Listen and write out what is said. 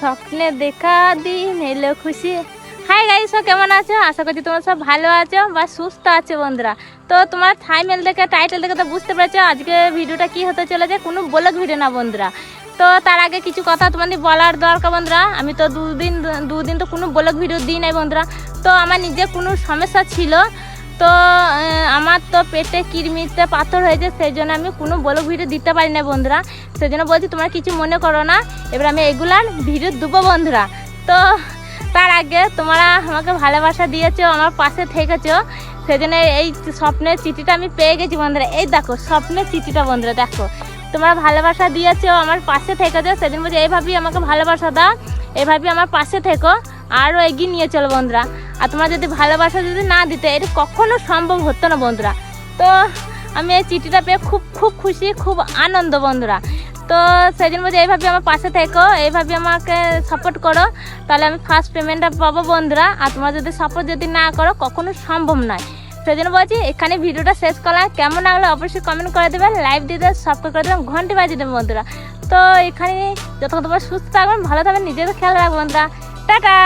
স্বপ্নে দেখা দিন এলো খুশি। হাই গাইস কেমন আছো? আশা করছি তোমরা সব ভালো আছো বা সুস্থ আছো বন্ধুরা। তো তোমার থাইমেল দেখে টাইটেল দেখে তো বুঝতে পেরেছ আজকে ভিডিওটা কি হতে চলেছে, কোনো ব্লগ ভিডিও না বন্ধুরা। তো তার আগে কিছু কথা তোমাদের বলার দরকার বন্ধুরা। আমি তো দুদিন দুদিন তো কোনো ব্লগ ভিডিও দিই নাই বন্ধুরা। তো আমার নিজে কোনো সমস্যা ছিল। তো আমার তো পেটে কিরমিতে পাথর হয়েছে সেই জন্য আমি কোনো বলো ভিডিও দিতে পারি না বন্ধুরা। সেই জন্য বলছি, তোমরা কিছু মনে করো না। এবার আমি এগুলার ভিডিও দেবো বন্ধুরা। তো তার আগে তোমরা আমাকে ভালোবাসা দিয়েছ, আমার পাশে থেকেছো। সেই জন্য এই স্বপ্নের চিঠিটা আমি পেয়ে গেছি বন্ধুরা। এই দেখো, স্বপ্নের চিঠিটা বন্ধুরা, দেখো। তোমরা ভালোবাসা দিয়েছ আমার পাশে থেকেছো সেদিন বলছে এইভাবেই আমাকে ভালোবাসা দাও এইভাবেই আমার পাশে থেকো আরও এগিয়ে নিয়ে চলো বন্ধুরা। আর তোমরা যদি ভালোবাসা যদি না দিতে, এটা কখনো সম্ভব হতো না বন্ধুরা। তো আমি এই চিঠিটা পেয়ে খুব খুব খুশি, খুব আনন্দ বন্ধুরা। তো জন্য বলছি এইভাবে আমার পাশে থেকো এইভাবে আমাকে সাপোর্ট করো, তাহলে আমি ফার্স্ট পেমেন্টটা পাবো বন্ধুরা। আর তোমরা যদি সাপোর্ট যদি না করো, কখনো সম্ভব নয়। সেই জন্য বলছি, এখানে ভিডিওটা শেষ করা। কেমন লাগল অবশ্যই কমেন্ট করে দেবেন লাইভ দিয়ে দেবেন সাবস্ক্রাইব করে দেবেন, ঘন্টি বাজিয়ে দেবেন বন্ধুরা। তো এখানে যতক্ষণ তোমরা সুস্থ থাকবেন, ভালো থাকবেন, নিজেদের খেয়াল রাখবেন বন্ধুরা। টাটা!